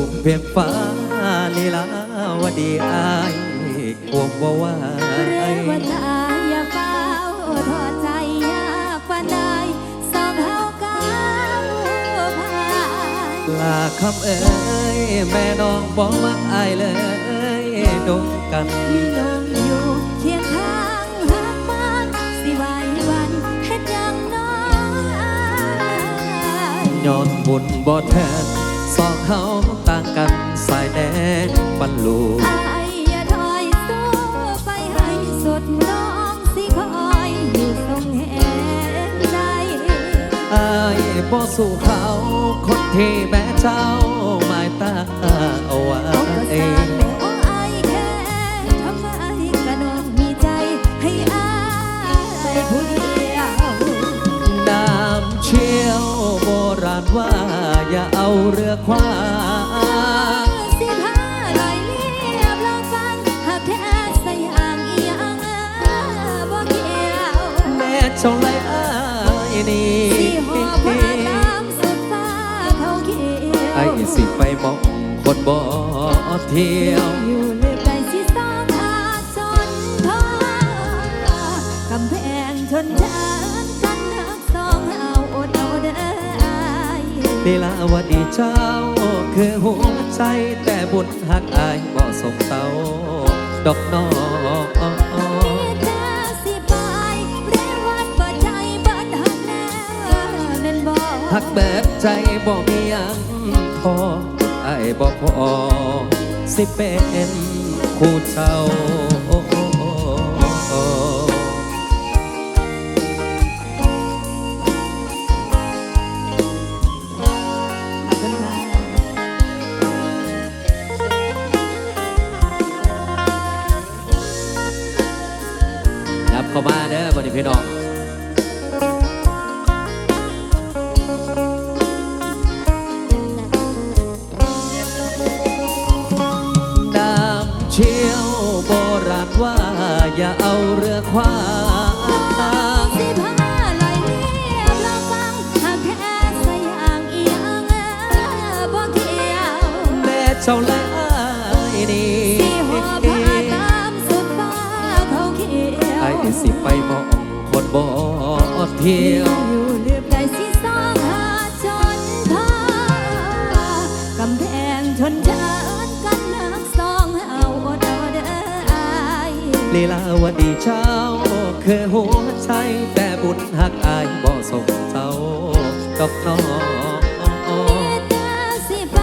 แพงสูงเพียงฟ้าลีลาวดีอายควงบ่ว่าเรวตาอย่าเฝ้าทอดใจอยาฝันได้สองเฮาก้าวผ่านลาคำเอ้ยแม่น้องบอกมักอายเลยดงกันลงอยู่เคียงข้างหักมันสิไหววันเฮ็ดยังน้อยย้อนบุญบ่แทนสองเฮา สายแดงปันลูกอายอย่าถอยสู้ไปให้สุดน้องสิคอยอยู่ทรงแห่งใจอายบ่สู่เขา คนที่แม่เจ้าหมายตาเอาไว้โอ้ก็สร้างแล้วโอ้อายแค่ทำไมกะน้องมีใจให้อายผู้เดียวน้ำเชี่ยวโบราณว่าอย่าเอาเรือคว้า แม่เจ้าเลยอายนี่สิหอบผ้าตามสุดฟ้าเขาเขียวไอ้สิไปมองคนบ่เที่ยวอยู่เลยไปสิสองอาจนพอกำแพงชนชั้นกันหักสองเอาอดเอาเด้ออายลีลาวดีเจ้า คือหัวใจแต่บุญหักอายบ่สมเตาดอกน้อง กแบบใจบ่มียังพอไอ้บ่พอสิเป็นคู่เจ้านับเข้ามาเด้อบัดนี้พี่น้อง อย่าเอาเรือคว้างสิพาลอยเลียบลองฟังหากแท้สยางอียงบ่เกี่ยวแม่เจ้าและอายนี่สิหอบผ้าตามสุดฟ้าเขาเขียวไอ้สิไปมองคนบ่เที่ยว ลีลาวดีเจ้าคือหัวใจแต่บุญหักอายบ่สมเจ้าดอกน้องแต่สิไป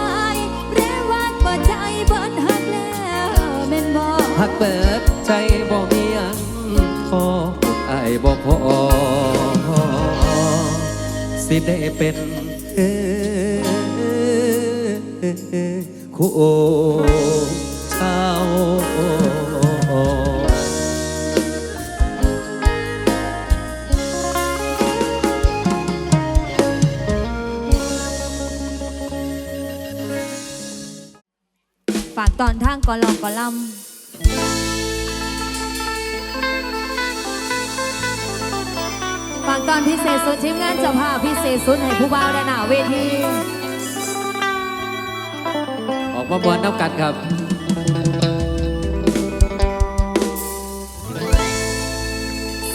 เรวัดบ่ใจบิดหักแล้วแม่นบ่หักเปิดใจบ่มีหยังพอบุญอายบ่พอสิได้เป็นคู่เจ้า กตอนทางก่อนลองก่อนลำฝากตอนพิเศษสุดทีมงานเจ้าภาพพิเศษสุดให้ผู้บ่าวและหน้าเวที ออกมาบวนน้ำกันครับ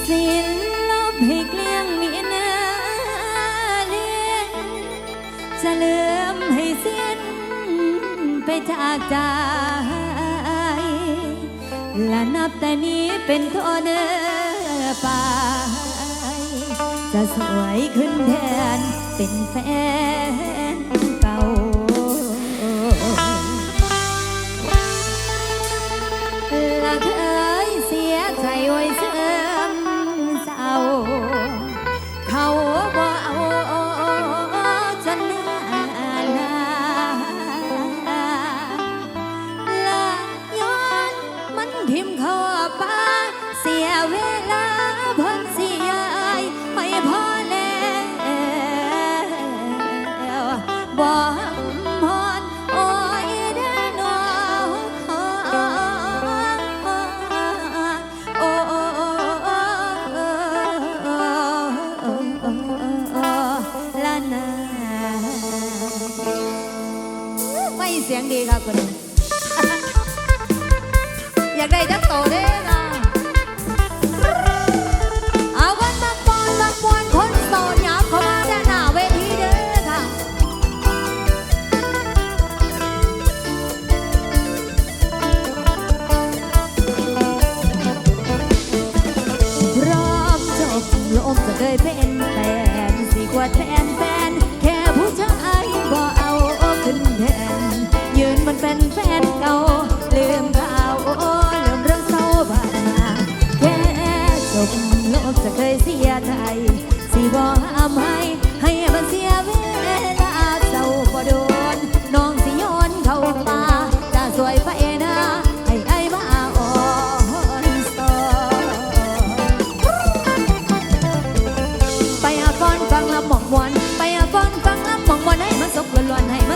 สิ้นลบให้เกลี้ยงมีเนื้อเลี้ยงจะลืมให้สิ้นไปจากใจ และนับแต่นี้เป็นทอเนื้อไป จะสวยขึ้นแทนเป็นแฟน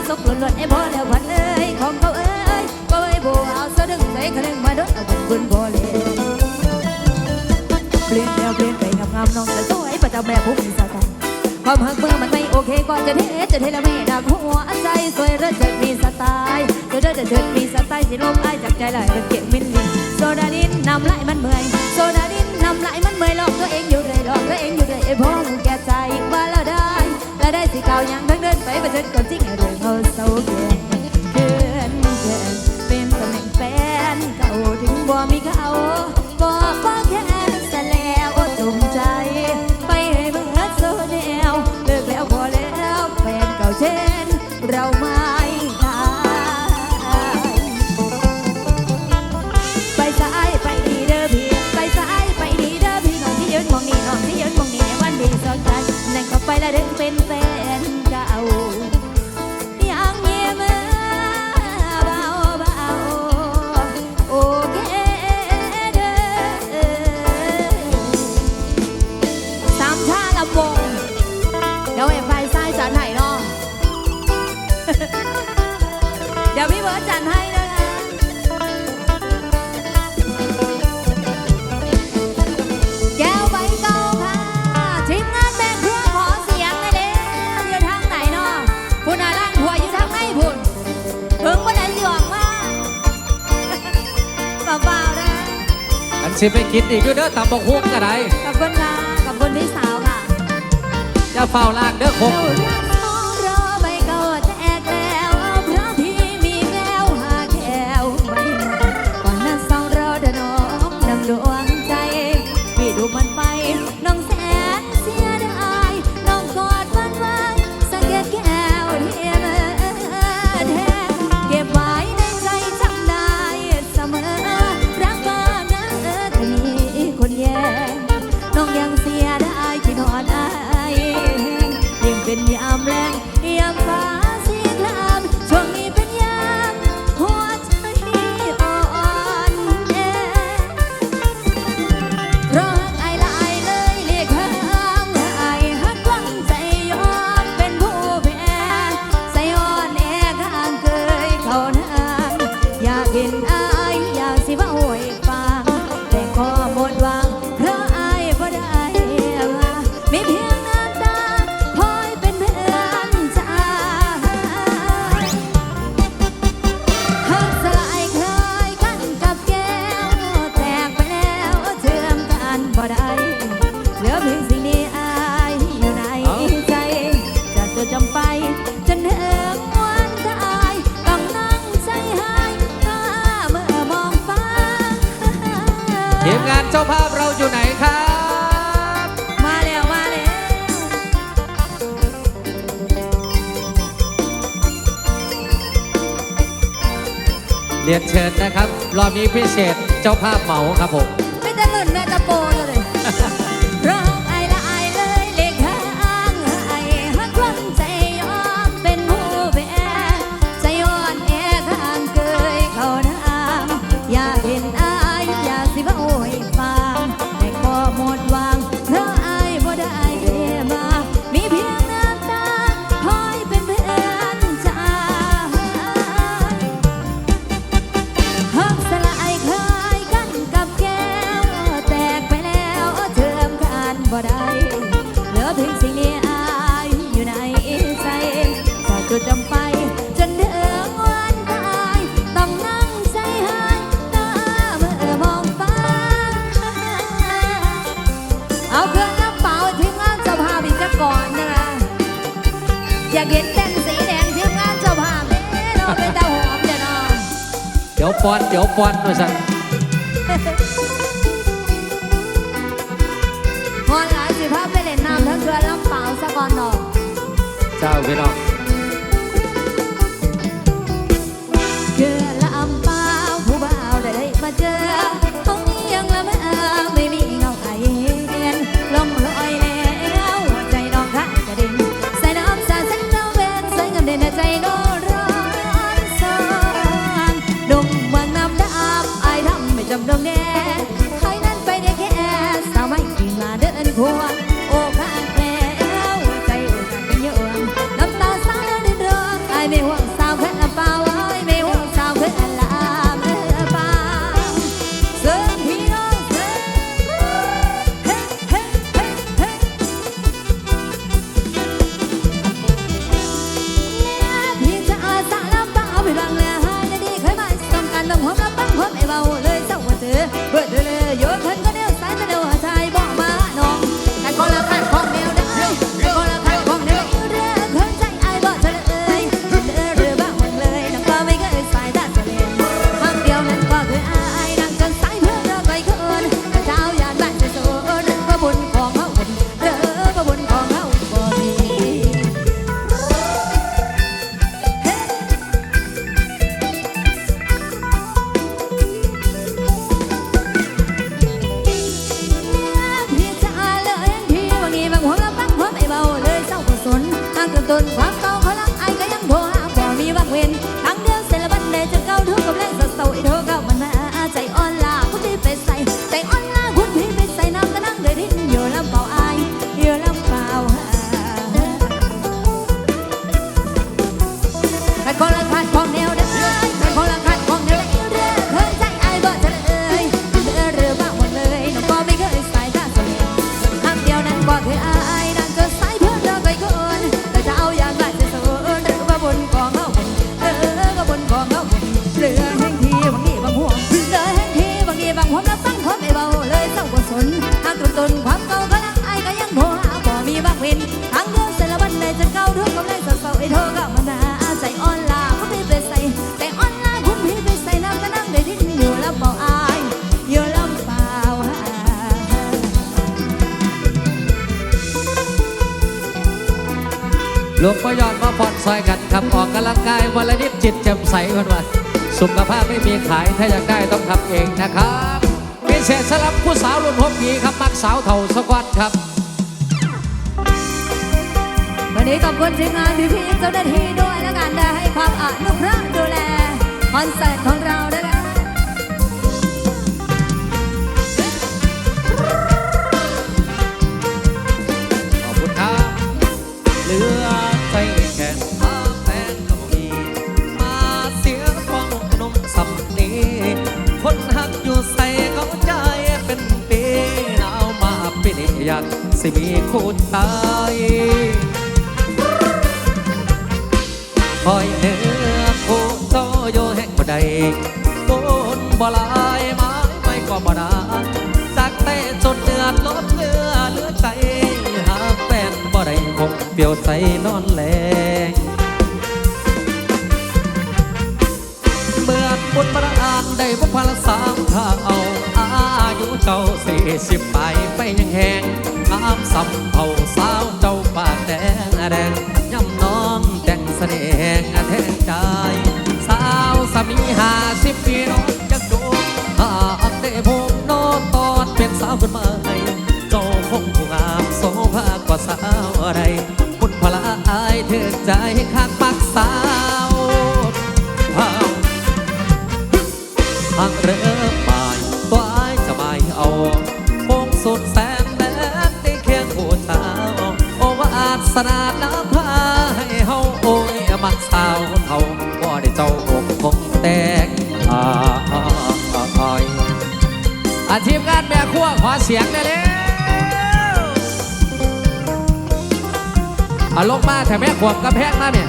สุกหล่นไอ้บ่แล้ววันเอ้ยของเขาเอ้ยก็ไอ้บ่เอาเสดึงใส่คระเลงมาด้วยเอาบนบนบ่เลยเปลี่ยนแล้วเปลี่ยนไปงามงามน้องจะสวยประจำแม่ผู้มีสตังความหักเมื่อมันไม่โอเคก็จะเทจะเทละแม่ดักหัวใจสวยระเจิดมีสไตล์จะได้จะเจิดมีสไตล์สิลมไอ้จากใจไหลเก็บมินลินโซดาดินนำไหลมันเมื่อยโซดาดินนำไหลมันเมื่อยหลอกตัวเองอยู่เลยหลอกตัวเองอยู่เลยไอ้พ่อมึงแก่ใจว่าเล้ได้ แต่ได้สิเก่ายังทั้งเดินไปประชันก่อนจริงให้เรื่องเขาเศร้าเกินเกินเกินเป็นตำแหน่งแฟนเก่าถึงบ่มีเขา สิไปกินอีกด้ยเด้อตำบักฮวงกระไดกับคุณค่ะขอบคุณพี่สาวค่ะ จะเฝ้าลากเด้อคง เศษเจ้าภาพเหมาครับผม อยากเห็นแต้นสีแดงทีมงานเจ้าภาพเด้เนาะเป็นตาหอมเด้เนอนเดี๋ยวป้อนเดี๋ยวป้อนมยสั่นอหลายสิพาไปเล่นน้ำทั้งเดือนลำเปล่าสะก่อนเนาะเจ้าพี่นอง รือง หากตนความเก่าก็นักอายก็ยังโทรหาบ่มีบางเว้นครั้งเดียวเสร็จล้ววันใดจะเก่าทุกกำลังเศร้าไอ้โทก็มาหนาใจอ่อนลาคุณพี่ไปใส่แต่ออนลาคุณพี่ไปใส่น้ำก็นั่งได้ทิ้งอยู่แล้วเบาอายอยู่แลำเปล่าหลวงพ่อยอดมาผ่อนซอยกันครับออกกำลังกายวันละนิดจิตแจ่มใสคนว่าสุขภาพไม่มีขายถ้าอยากได้ต้องทำเองนะครับ เศษสลับผู้สาวรุ่นหกปีครับ มักสาวเท่าสกัดครับ วันนี้ขอบคุณทีมงานพี่ๆเจ้าหน้าที่ด้วยและการได้ให้ความอนุเคราะห์ดูแลคอนเสิร์ต นอนแลงเมื่อบุญประอานได้พบพลสามข้าเอา อายุเจ้าสี่สิบไปไปยังแหงงามสำเภาสาวเจ้าปากแดงแดงย่ำน้องแต่งเสน่ห์แทงใจ สาวสามีหาสิบปีน้องจักโดนหากได้พบโนตอดเป็นสาวคนใหม่เจ้าคงผู้งามโสภากว่าสาวอะไร ใจข้างปักสาวเฮาทางเริ่มบ่ายตัวไอ้ายจะไม่เอาคงสุดแสนแดนได้เคียงผู้าวโอวาสนาน้ำพาให้เฮาโอ้ยมักสาวเฮาบ่ได้เจ้าอกคงแตกอายอาทีมงานแม่ครัวขอเสียงได้แล้ว เอาลงมาแต่แม่ขวบกระแพงนะเนี่ย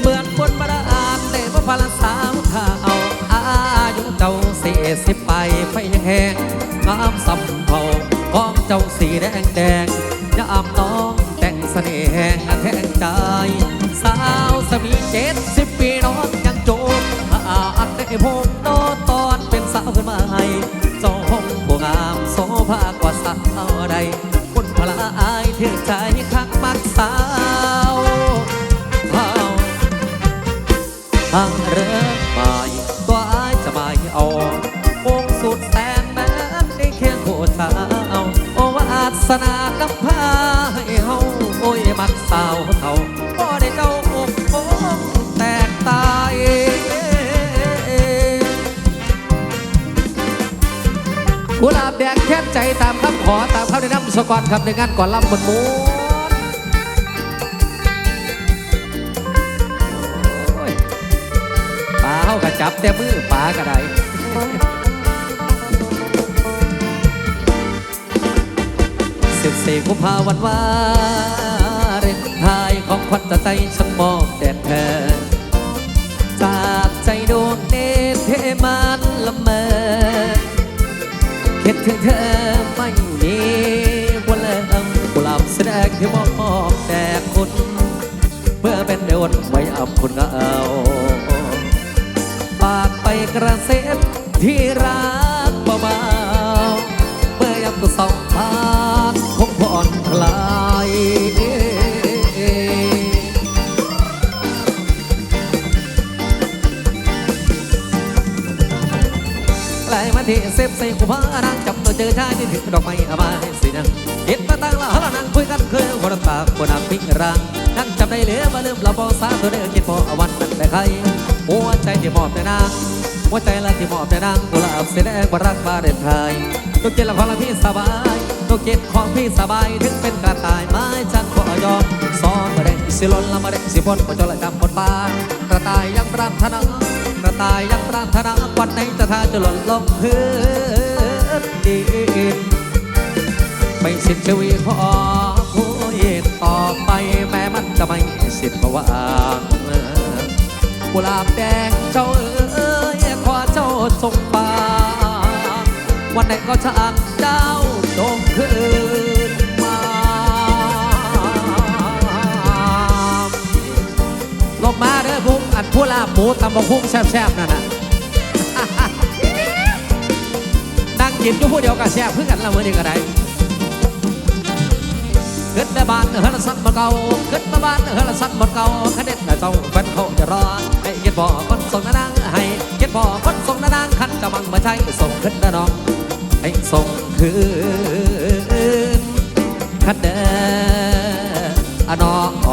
เหมือนคนบาดาลแต่ว่าพลันสาวถ้าเอาอายุเจ้าสี่สิบไปไฟยังแหงงามสำเภาของเจ้าสีแดงแดงยามน้องแต่งเสน่ห์แทงใจ สาวสมีเจ็ดสิบปีน้องยังพงโนตอนาย ขอตามคำแนะนำสกอนครับในงานก่อนลำบนมูโอ้ยปลาเขาก็จับแต่มือปลาก็ได้สิบสี่กุมภาวันวาเรนไทายของควันตะใจฉันมอบแด่เธอ จากใจดวงเนตรเทมันละเมอคิดถึงเธอ ไม่มีวันเลิกกุหลาบแสดงที่มอบแด่คุณเมื่อเป็นเดือนไว้อับคุณก็เอาปากไปกระเซ็บที่รักเบาๆเมื่อยามก็สองทางคงผ่อนคลายไหลมาที่เซฟใส่กูพานั่งจับ เจอชายที่ถือดอกไม้อามาให้สินะเห็นมาตั้งละฮะนั่งคุยกันคือคนละปาคนละพิงรังนั่งจำได้เหลือมาลืมเราบอสาตัวเดินกินพอวันนั้นได้ใครหัวใจที่มอบแต่นางหัวใจละที่มอบแต่นางกุหลาบสีแดงบรักบาเดนไทยลูกเกดละของพี่สบายลูกเกดของพี่สบายถึงเป็นกระต่ายไม้ฉันขอยอมสองมาเด็กสิลนละมาเด็กสิบนมาจละจำบนปากระต่ายยังปรารถนากระต่ายยังปรารถนาวันไหนจะทาจะหล่นลงพื้น ดินไม่สิ้นชีวิตขอผู้เย็นต่อไปแม้มันจะไม่สิ้นประว่างกุหลาบแดงเจ้าเอ๋ยขอเจ้าทรงปาวันไหนก็ช่างเจ้าจงคืนมาลงมาเด้อพุงอันผู้ลาบหมูตำบกพุงแซ่บๆนั่นน่ะ กินอยู่ผู้เดียวกับแซ่บเพื่อกันละมือนี้ก็ได้ขึ้นแม่บ้านเฮือนสัตว์บนเก่าขึ้นแม่บ้านเฮือนสัตว์บนเก่าคะแนนเจ้าแฟนเขาจะรอให้เก็บบ่คนส่งนานางให้เก็บบ่คนส่งนานางขันจะบังมาใช้ส่งขึ้นนะน้องให้ส่งคืนคันเด้ออะน้อง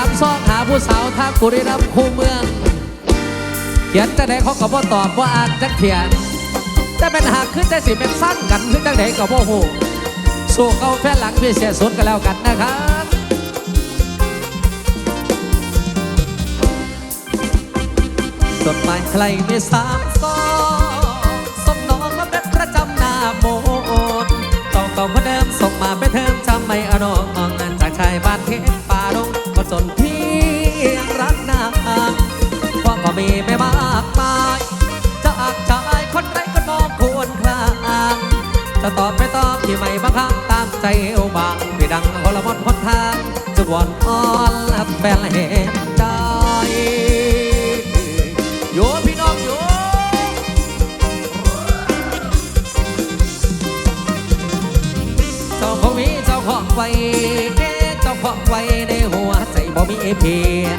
ายสามซองหาผู้สาวทางบุรีรัมย์คูเมือง เขียนจะได้เขาก็บ่ตอบว่าอ่านจักเขียนจะเป็นหากขึ้นได้สิเป็นสั้นกันขึ้นจังไหนก็บ่ฮู้สู้เขาแฟนหลังพี่เสียสุดกันแล้วกันนะครับจดหมายใครไมีสามซองส่งน้องมาเป็นประจำหน้าโมนต้องเก่าคนเดิมส่งมาเป็นเทิมจำไม่อานอง ชายบ้านเทพป่าดงก็จนพี่ยังรักนางเพราะก็มีไม่มากมายจากชายคนไรก็น้องควรคลางจะตอบไปตอบที่ไม่บังคับตามใจเอาบางพี่ดังคนละมดคนทางจะวอนอ้อนและแฟนเห็นใจโยพี่น้องโยเจ้าของมีเจ้าของไว้ เจ้าของไว้ในหัวใจบ่มีเพี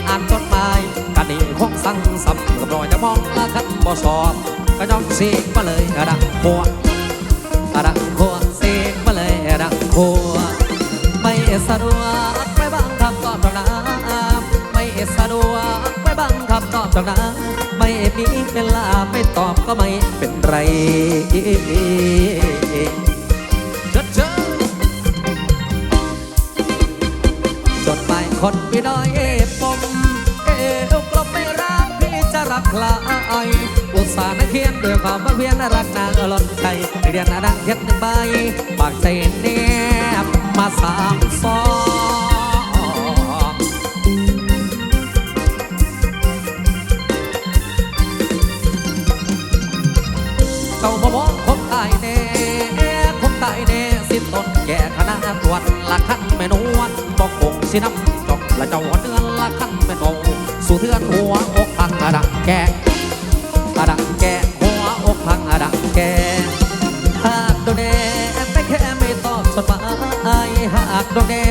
อ่านจดหมายกันนี่คงสั่งสำกับรอยจะมองละคันบ่สอบก็ย่องเสียงมาเลยอะดังหัวอะดังหัวเสียงมาเลยอะดังหัวไม่สะดวกไม่บังคับตอบตรงนะไม่สะดวกไม่บังคับตอบตรงนะไม่มีเวลาไม่ตอบก็ไม่เป็นไร อ้อยอุตส่าห์นักเขียนด้วยความบังเวียนรักนางอลอนไใจเรียนนังเขียนใบปากใจเนบมาสามสองเต่าบ่บ่คบตาเน่คบตาเน่สิต้นแก่ขนาตรวจละขั้นแม่นวลบอกคงสินำจอกละเจ้าเดือนละขั้นแม่นงสู่เทือนหัวอกพักกระดับแก่ายหากโดนแน่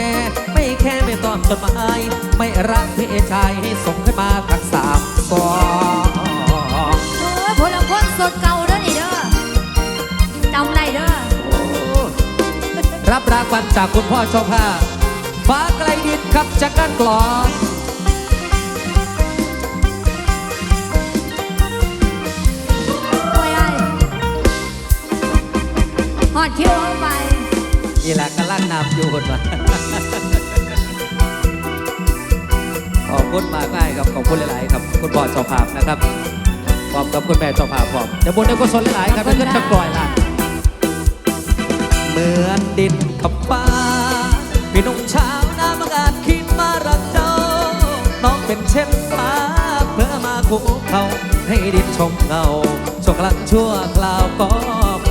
ไม่แค่ไม่ตอบจดหมายไม่รักพี่ชายให้ส่งให้มาทักสามสองโอ้ยพลคนสดเก่าเด้อนี่เด้อจำได้เด้อรับรางวัลจากคุณพ่อเจ้าภาฟ้าไกลดินครับจากการกลองโอยไอหอดคิวเข้าไป อีหละกำลังนำอยู่คนวะขอบคุณมากง่ายครับขอบคุณหลาย ๆ ครับคุณพ่อเจ้าภาพนะครับขอบกับคุณแม่เจ้าภาพพร้อมเดี๋ยวบนเดี๋ยวก็สนหลาย ๆ ครับเดี๋ยวก็จะปล่อยละเหมือนดินกับฟ้าพี่นุ่มชาวนามังอาจคิดมารักเจ้า น้องเป็นเช่นฟ้าเพื่อมาคู่เขาให้ดินชมเงาชั่วกลางชั่วคราวก็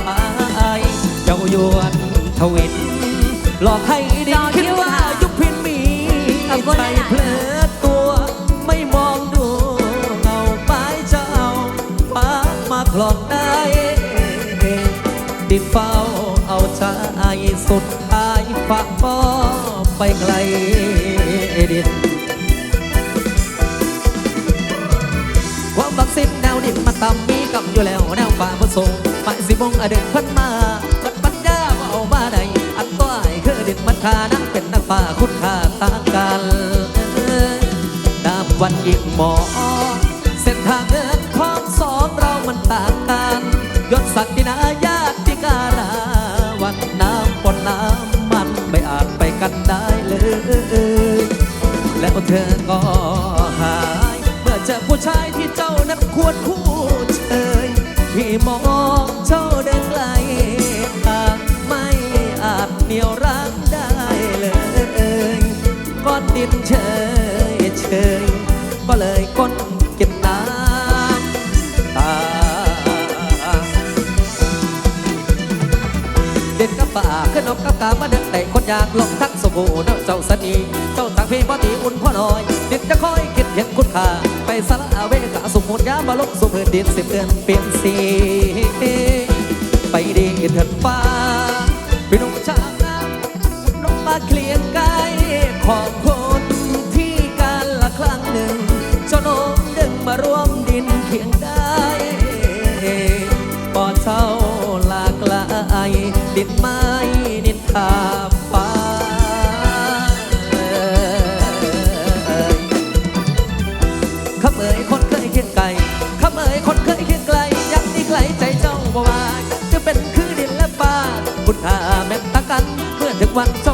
ไปเจ้ายวนทวิน หลอกให้ดินคิดว่ายุคพินมีใจเพลอตัวไม่มองดูเงาไม้เจ้าฟ้ามาคลองได้ดินเฝ้าเอาใจสุดท้ายฝากบ่ไปไกลดินความบักสิบแนวดินมาตำมีกับอยู่แล้วแนวฝ่าผสมฝ่ายสิบงอเดินพันมา คือดินมันคานั่งเป็นนักฝ่าคุณค่าต่างกันน้ำวันยิ่งหมอ เส้นทางเดินของสองเรามันต่างกันยศศักดินาญาติการาวันน้ำปนน้ำมันไม่อาจไปกันได้เลย แล้วเธอก็หาย เมื่อเจอผู้ชายที่เจ้านั้นควรคู่เชยพี่มอง นดินเฉยเฉยก็เลยก้นเกินน้ำตา เด็ดกับป่าขึ้นนกกับกามาเดินแต่คนอยากหลงทักสบู่เนาเจ้าสนีเจ้าทางพี่พ่อตีอุ่นพ่อน้อยเดิดจะคอยคิดเห็นคุณค่าไปสละเวกะสมุนยามาลงสุพื้นดินสิบเดือนเปลี่ยนสีไปดีเถิดฟ้าพี่นุ่มชาวนาน้องมาเคลียงกายของ กินเคียงได้ปอดเศร้าหลากหลายดินไม้นินทาฟ้าคำเอ่ยคนเคยเคียงไกลคำเอ่ยคนเคยเคียงไกลยังนี่ไกลใจเจ้าบ่ว่าจะเป็นคือดินและฟ้าคุณค่าแม่นตากันเมื่อถึงวันเจ้า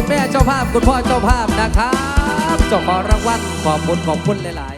คุณแม่เจ้าภาพ คุณพ่อเจ้าภาพนะครับเจ้าของรางวัลขอบคุณขอบคุณหลาย ๆ